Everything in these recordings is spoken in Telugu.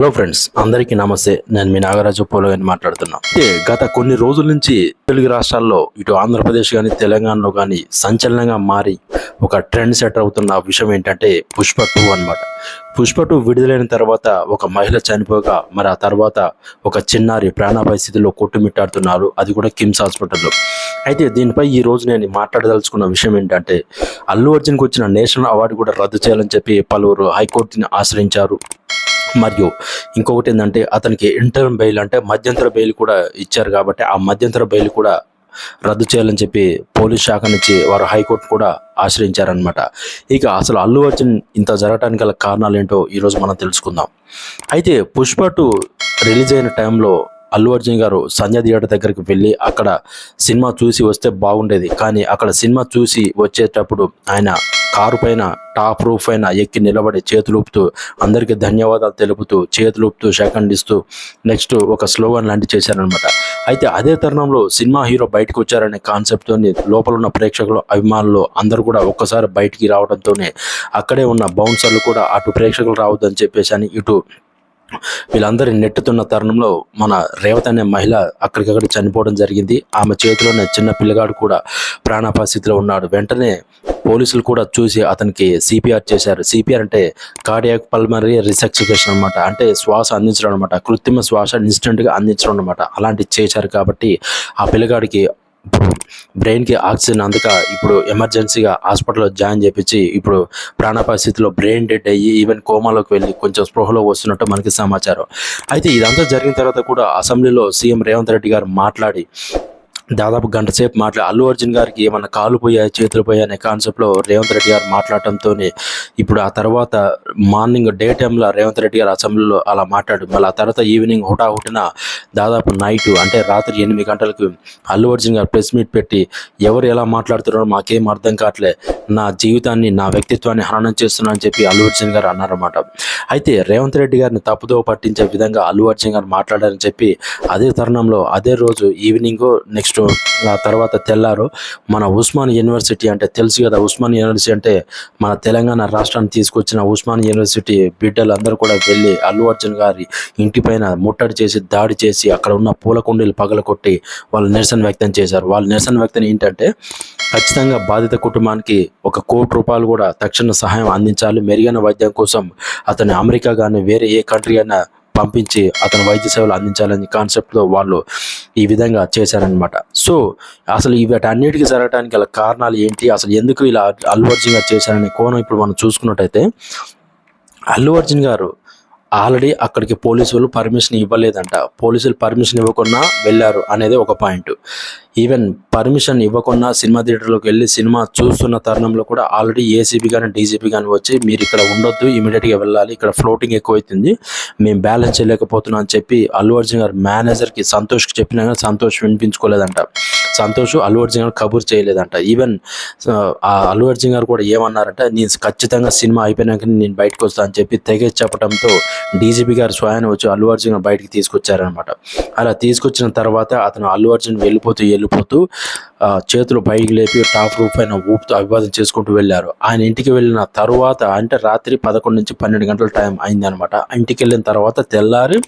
హలో ఫ్రెండ్స్ అందరికీ నమస్తే. నేను మీ నాగరాజు పోలోని మాట్లాడుతున్నా. అయితే గత కొన్ని రోజుల నుంచి తెలుగు రాష్ట్రాల్లో ఇటు ఆంధ్రప్రదేశ్ కానీ తెలంగాణలో కానీ సంచలనంగా మారి ఒక ట్రెండ్ సెట్ అవుతున్న విషయం ఏంటంటే పుష్ప టూ అనమాట పుష్ప టూ విడుదలైన తర్వాత ఒక మహిళ చనిపోగా మరి ఆ తర్వాత ఒక చిన్నారి ప్రాణాపాయ స్థితిలో కొట్టుమిట్టాడుతున్నారు. అది కూడా కిమ్స్ హాస్పిటల్లో. అయితే దీనిపై ఈ రోజు నేను మాట్లాడదలుచుకున్న విషయం ఏంటంటే అల్లు అర్జున్కి వచ్చిన నేషనల్ అవార్డు కూడా రద్దు చేయాలని చెప్పి పలువురు హైకోర్టుని ఆశ్రయించారు. మరియు ఇంకొకటి ఏంటంటే అతనికి ఇంటర్మ్ బెయిల్ అంటే మధ్యంతర బెయిల్ కూడా ఇచ్చారు కాబట్టి ఆ మధ్యంతర బెయిల్ కూడా రద్దు చేయాలని చెప్పి పోలీస్ శాఖ నుంచి వారు హైకోర్టు కూడా ఆశ్రయించారనమాట ఇక అసలు అల్లు అర్జున్ ఇంత జరగడానికి గల కారణాలు ఏంటో ఈరోజు మనం తెలుసుకుందాం. అయితే పుష్ప టూ రిలీజ్ అయిన టైంలో అల్లు అర్జున్ గారు సంజయ్ థియేటర్ దగ్గరికి వెళ్ళి అక్కడ సినిమా చూసి వస్తే బాగుండేది. కానీ అక్కడ సినిమా చూసి వచ్చేటప్పుడు ఆయన కారు పైన టాప్ రూఫ్ పైన ఎక్కి నిలబడి చేతులూపుతూ అందరికీ ధన్యవాదాలు తెలుపుతూ చేతులూపుతూ సెకండ్ ఇస్తూ నెక్స్ట్ ఒక స్లోగన్ లాంటివి చేశారనమాట అయితే అదే తరుణంలో సినిమా హీరో బయటకు వచ్చారనే కాన్సెప్ట్తో లోపల ఉన్న ప్రేక్షకులు అభిమానులు అందరూ కూడా ఒక్కసారి బయటికి రావడంతోనే అక్కడే ఉన్న బౌన్సర్లు కూడా అటు ప్రేక్షకులు రావద్దని చెప్పేసి అని ఇటు వీళ్ళందరూ నెట్టుతున్న తరుణంలో మన రేవతి అనే మహిళ అక్కడికక్కడ చనిపోవడం జరిగింది. ఆమె చేతిలోనే చిన్న పిల్లగాడు కూడా ప్రాణాపాస్థితిలో ఉన్నాడు. వెంటనే పోలీసులు కూడా చూసి అతనికి సిపిఆర్ చేశారు. సిపిఆర్ అంటే కార్డియాక్ పల్మరీ రిసెక్సికేషన్ అనమాట అంటే శ్వాస అందించడం అనమాట కృత్రిమ శ్వాస ఇన్స్టెంట్గా అందించడం అనమాట అలాంటివి చేశారు కాబట్టి ఆ పిల్లగాడికి బ్రెయిన్కి ఆక్సిజన్ అందక ఇప్పుడు ఎమర్జెన్సీగా హాస్పిటల్లో జాయిన్ చేపించి ఇప్పుడు ప్రాణ పరిస్థితిలో బ్రెయిన్ డెడ్ అయ్యి ఈవెన్ కోమాలోకి వెళ్ళి కొంచెం స్పృహలో వస్తున్నట్టు మనకి సమాచారం. అయితే ఇదంతా జరిగిన తర్వాత కూడా అసెంబ్లీలో సీఎం రేవంత్ రెడ్డి గారు మాట్లాడి దాదాపు గంట సేపు మాట్లా అల్లు అర్జున్ గారికి ఏమన్నా కాలు పోయాయి చేతులు పోయాయి అనే కాన్సెప్ట్లో రేవంత్ రెడ్డి గారు మాట్లాడటంతో ఇప్పుడు ఆ తర్వాత మార్నింగ్ డే టైంలో రేవంత్ రెడ్డి గారు అసెంబ్లీలో అలా మాట్లాడు మళ్ళీ ఆ తర్వాత ఈవినింగ్ హుటాహుటిన దాదాపు నైట్ అంటే రాత్రి ఎనిమిది గంటలకు అల్లు అర్జున్ గారు ప్రెస్ మీట్ పెట్టి ఎవరు ఎలా మాట్లాడుతున్నారో మాకేం అర్థం కావట్లే నా జీవితాన్ని నా వ్యక్తిత్వాన్ని హననం చేస్తున్నా అని చెప్పి అల్లు అర్జున్ గారు అన్నారన్నమాట. అయితే రేవంత్ రెడ్డి గారిని తప్పుదో పట్టించే విధంగా అల్లు అర్జున్ గారు మాట్లాడారని చెప్పి అదే తరుణంలో అదే రోజు ఈవినింగ్ నెక్స్ట్ ఆ తర్వాత తెల్లారు. మన ఉస్మాన్ యూనివర్సిటీ అంటే తెలుసు కదా ఉస్మాన్ యూనివర్సిటీ అంటే మన తెలంగాణ రాష్ట్రాన్ని తీసుకొచ్చిన ఉస్మాన్ యూనివర్సిటీ బిడ్డలు అందరూ కూడా వెళ్ళి అల్లు అర్జున్ గారి ఇంటిపైన ముట్టడి చేసి దాడి చేసి అక్కడ ఉన్న పూల కుండీలు పగలకొట్టి వాళ్ళు నిరసన వ్యక్తం చేశారు. వాళ్ళ నిరసన వ్యక్తం ఏంటంటే ఖచ్చితంగా బాధిత కుటుంబానికి ఒక కోటి రూపాయలు కూడా తక్షణ సహాయం అందించాలి. మెరుగైన వైద్యం కోసం అతను అమెరికా కానీ వేరే ఏ కంట్రీ అయినా పంపించి అతను వైద్య సేవలు అందించాలని కాన్సెప్ట్తో వాళ్ళు ఈ విధంగా చేశారనమాట సో అసలు వీటన్నిటికీ జరగడానికి గల కారణాలు ఏంటి? అసలు ఎందుకు ఇలా అల్లు అర్జున్ గారు చేశారనే కోణం ఇప్పుడు మనం చూసుకున్నట్టయితే అల్లు అర్జున్ గారు ఆల్రెడీ అక్కడికి పోలీసులు పర్మిషన్ ఇవ్వలేదంట. పోలీసులు పర్మిషన్ ఇవ్వకుండా వెళ్ళారు అనేది ఒక పాయింట్ ఈవెన్ పర్మిషన్ ఇవ్వకుండా సినిమా థియేటర్లోకి వెళ్ళి సినిమా చూస్తున్న తరుణంలో కూడా ఆల్రెడీ ఏసీబీ కానీ డీజీపీ కానీ వచ్చి మీరు ఇక్కడ ఉండొద్దు ఇమీడియట్గా వెళ్ళాలి ఇక్కడ ఫ్లోటింగ్ ఎక్కువైతుంది మేము బ్యాలెన్స్ చేయలేకపోతున్నాం అని చెప్పి అల్లు అర్జున్ గారు మేనేజర్కి సంతోష్కి చెప్పినా కానీ సంతోష్ వినిపించుకోలేదంట. సంతోష్ అల్లు అర్జున్ గారు కబుర్ చేయలేదంట. ఈవెన్ ఆ అల్లు అర్జున్ గారు కూడా ఏమన్నారంటే నేను ఖచ్చితంగా సినిమా అయిపోయినాక నేను బయటకు వస్తా అని చెప్పి తెగేసి చెప్పడంతో డీజీపీ గారు స్వయాన వచ్చి అల్లు అర్జున్ గారు బయటికి తీసుకొచ్చారనమాట అలా తీసుకొచ్చిన తర్వాత అతను అల్లు అర్జున్ వెళ్ళిపోతూ వెళ్ళిపోతూ చేతులు పైకి లేపి టాప్ రూఫ్ పైన ఊపుతూ అభివాదం చేసుకుంటూ వెళ్ళారు. ఆయన ఇంటికి వెళ్ళిన తర్వాత అంటే రాత్రి పదకొండు నుంచి పన్నెండు గంటల టైం అయింది అనమాట ఇంటికి వెళ్ళిన తర్వాత తెల్లారి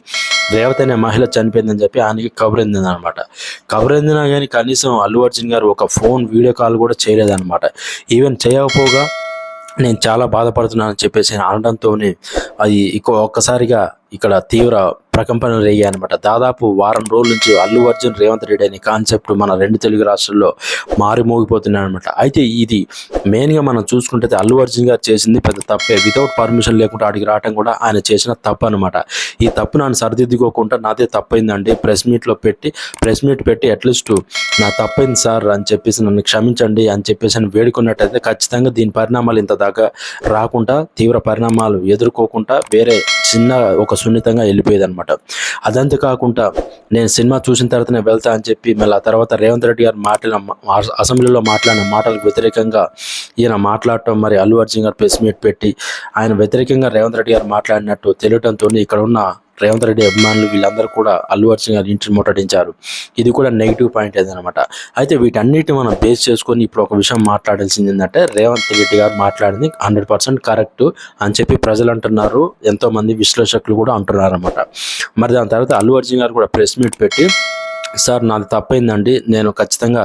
రేవతి అనే మహిళ చనిపోయిందని చెప్పి ఆయనకి కబురింది అనమాట కబురిందినా కానీ కనీసం అల్లు అర్జున్ గారు ఒక ఫోన్ వీడియో కాల్ కూడా చేయలేదన్నమాట. ఈవెన్ చేయకపోగా నేను చాలా బాధపడుతున్నానని చెప్పేసి అనడంతోనే అది ఇక ఒక్కసారిగా ఇక్కడ తీవ్ర ప్రకంపనలు రేగాయి అనమాట దాదాపు వారం రోజుల నుంచి అల్లు అర్జున్ రేవంత్ రెడ్డి అనే కాన్సెప్ట్ మన రెండు తెలుగు రాష్ట్రాల్లో మారిమోగిపోతున్నాయి అనమాట అయితే ఇది మెయిన్గా మనం చూసుకుంటే అల్లు అర్జున్ గారు చేసింది పెద్ద తప్పే. వితౌట్ పర్మిషన్ లేకుండా ఆడికి రావడం కూడా ఆయన చేసిన తప్పు అనమాట ఈ తప్పు నన్ను సరిదిద్దుకోకుండా నాదే తప్పైందండి. ప్రెస్ మీట్లో పెట్టి ప్రెస్ మీట్ పెట్టి అట్లీస్ట్ నా తప్పైంది సార్ అని చెప్పేసి నన్ను క్షమించండి అని చెప్పేసి అని వేడుకున్నట్టయితే ఖచ్చితంగా దీని పరిణామాలు ఇంత దాకా రాకుండా తీవ్ర పరిణామాలు ఎదుర్కోకుండా వేరే చిన్న ఒక సున్నితంగా వెళ్ళిపోయేది అనమాట అదంతే కాకుండా నేను సినిమా చూసిన తర్వాత నేను వెళ్తా అని చెప్పి మళ్ళీ ఆ తర్వాత రేవంత్ రెడ్డి గారు మాట్లాడిన మా- అసెంబ్లీలో మాట్లాడిన మాటలకు వ్యతిరేకంగా ఈయన మాట్లాడటం మరి అల్లు అర్జున్ గారు ప్రెస్ మీట్ పెట్టి ఆయన వ్యతిరేకంగా రేవంత్ రెడ్డి గారు మాట్లాడినట్టు తెలియటంతో ఇక్కడ ఉన్న రేవంత్ రెడ్డి అభిమానులు వీళ్ళందరూ కూడా అల్లు అర్జున్ గారి ఇంటిని ముట్టడించారు. ఇది కూడా నెగిటివ్ పాయింట్ ఏదనమాట అయితే వీటన్నిటి మనం బేస్ చేసుకొని ఇప్పుడు ఒక విషయం మాట్లాడాల్సింది ఏంటంటే రేవంత్ రెడ్డి గారు మాట్లాడింది హండ్రెడ్ పర్సెంట్ కరెక్ట్ అని చెప్పి ప్రజలు అంటున్నారు ఎంతోమంది విశ్లేషకులు కూడా అంటున్నారు అనమాట మరి దాని తర్వాత అల్లు అర్జున్ గారు కూడా ప్రెస్ మీట్ పెట్టి సార్ నాది తప్పైందండి నేను ఖచ్చితంగా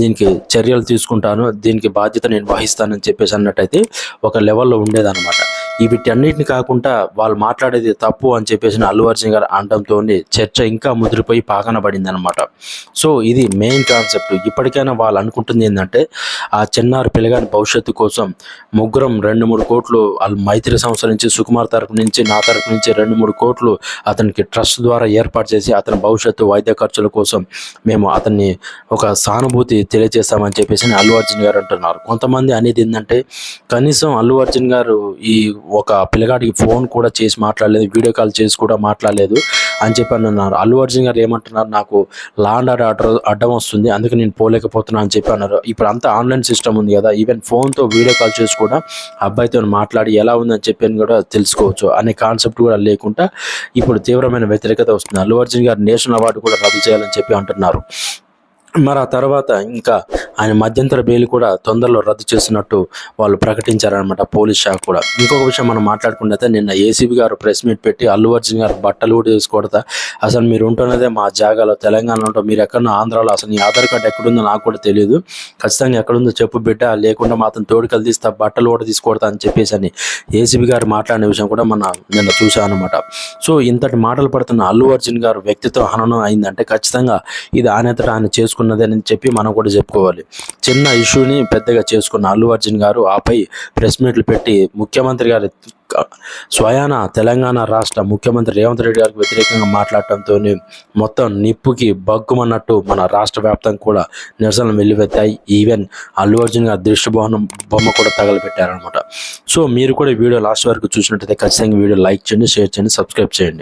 దీనికి చర్యలు తీసుకుంటాను దీనికి బాధ్యత నేను వహిస్తానని చెప్పేసి అన్నట్టయితే ఒక లెవెల్లో ఉండేదన్నమాట. వీటన్నిటిని కాకుండా వాళ్ళు మాట్లాడేది తప్పు అని చెప్పేసి అల్లు అర్జున్ గారు అనడంతో చర్చ ఇంకా ముదిరిపోయి పాకన పడింది అనమాట సో ఇది మెయిన్ కాన్సెప్ట్. ఇప్పటికైనా వాళ్ళు అనుకుంటుంది ఏంటంటే ఆ చిన్నారి పిల్లగాని భవిష్యత్తు కోసం ముగ్గురం రెండు మూడు కోట్లు వాళ్ళు మైత్రి సంస్థ నుంచి సుకుమార్ తరపు నుంచి నా తరపు నుంచి రెండు మూడు కోట్లు అతనికి ట్రస్ట్ ద్వారా ఏర్పాటు చేసి అతని భవిష్యత్తు వైద్య ఖర్చుల కోసం మేము అతన్ని ఒక సానుభూతి తెలియజేస్తామని చెప్పేసి అల్లు అర్జున్ గారు అంటున్నారు. కొంతమంది అనేది ఏంటంటే కనీసం అల్లు అర్జున్ గారు ఈ ఒక పిల్లగాడికి ఫోన్ కూడా చేసి మాట్లాడలేదు వీడియో కాల్ చేసి కూడా మాట్లాడలేదు అని చెప్పి అని అన్నారు. అల్లు అర్జున్ గారు ఏమంటున్నారు నాకు లాండ్ ఆర్డర్ అడ్ర అడ్డం వస్తుంది అందుకే నేను పోలేకపోతున్నా అని చెప్పి అన్నారు. ఇప్పుడు అంతా ఆన్లైన్ సిస్టమ్ ఉంది కదా ఈవెన్ ఫోన్తో వీడియో కాల్ చేసి కూడా అబ్బాయితో మాట్లాడి ఎలా ఉందని చెప్పి అని కూడా తెలుసుకోవచ్చు అనే కాన్సెప్ట్ కూడా లేకుండా ఇప్పుడు తీవ్రమైన వ్యతిరేకత వస్తుంది. అల్లు అర్జున్ గారు నేషనల్ అవార్డు కూడా రద్దు చేయాలని చెప్పి అంటున్నారు. మరి ఆ తర్వాత ఇంకా ఆయన మధ్యంతర బెయిల్ కూడా తొందరలో రద్దు చేసినట్టు వాళ్ళు ప్రకటించారనమాట పోలీస్ శాఖ కూడా. ఇంకొక విషయం మనం మాట్లాడుకుంటే నిన్న ఏసీబీ గారు ప్రెస్ మీట్ పెట్టి అల్లు అర్జున్ గారు బట్టలు కూడా వేసుకోడతా. అసలు మీరు ఉంటున్నదే మా జాగాలో తెలంగాణలో ఉంటాం మీరు ఎక్కడో ఆంధ్రాలో అసలు నీ ఆధార్ కార్డు ఎక్కడుందో నాకు కూడా తెలియదు ఖచ్చితంగా ఎక్కడుందో చెప్పు బిడ్డ లేకుండా మాత్రం తోడుకలు తీస్తా బట్టలు కూడా తీసుకొడతా అని చెప్పేసి అని ఏసీబీ గారు మాట్లాడిన విషయం కూడా మన నిన్న చూసాం అనమాట సో ఇంతటి మాటలు పడుతున్న అల్లు అర్జున్ గారు వ్యక్తిత్వ హననం అయిందంటే ఖచ్చితంగా ఇది ఆయనంతటా ఆయన చేసుకున్నది అని చెప్పి మనం కూడా చెప్పుకోవాలి. చిన్న ఇష్యూని పెద్దగా చేసుకున్న అల్లు అర్జున్ గారు ఆపై ప్రెస్ మీట్లు పెట్టి ముఖ్యమంత్రి గారి స్వయాన తెలంగాణ రాష్ట్ర ముఖ్యమంత్రి రేవంత్ రెడ్డి గారికి వ్యతిరేకంగా మాట్లాడటంతో మొత్తం నిప్పుకి బగ్గుమన్నట్టు మన రాష్ట్ర వ్యాప్తంగా కూడా నిరసనలు వెల్లువెత్తాయి. ఈవెన్ అల్లు అర్జున్ గారి దృష్టిబోహనం బొమ్మ కూడా తగలబెట్టారనమాట సో మీరు కూడా వీడియో లాస్ట్ వరకు చూసినట్టయితే ఖచ్చితంగా వీడియో లైక్ చేయండి షేర్ చేయండి సబ్స్క్రైబ్ చేయండి.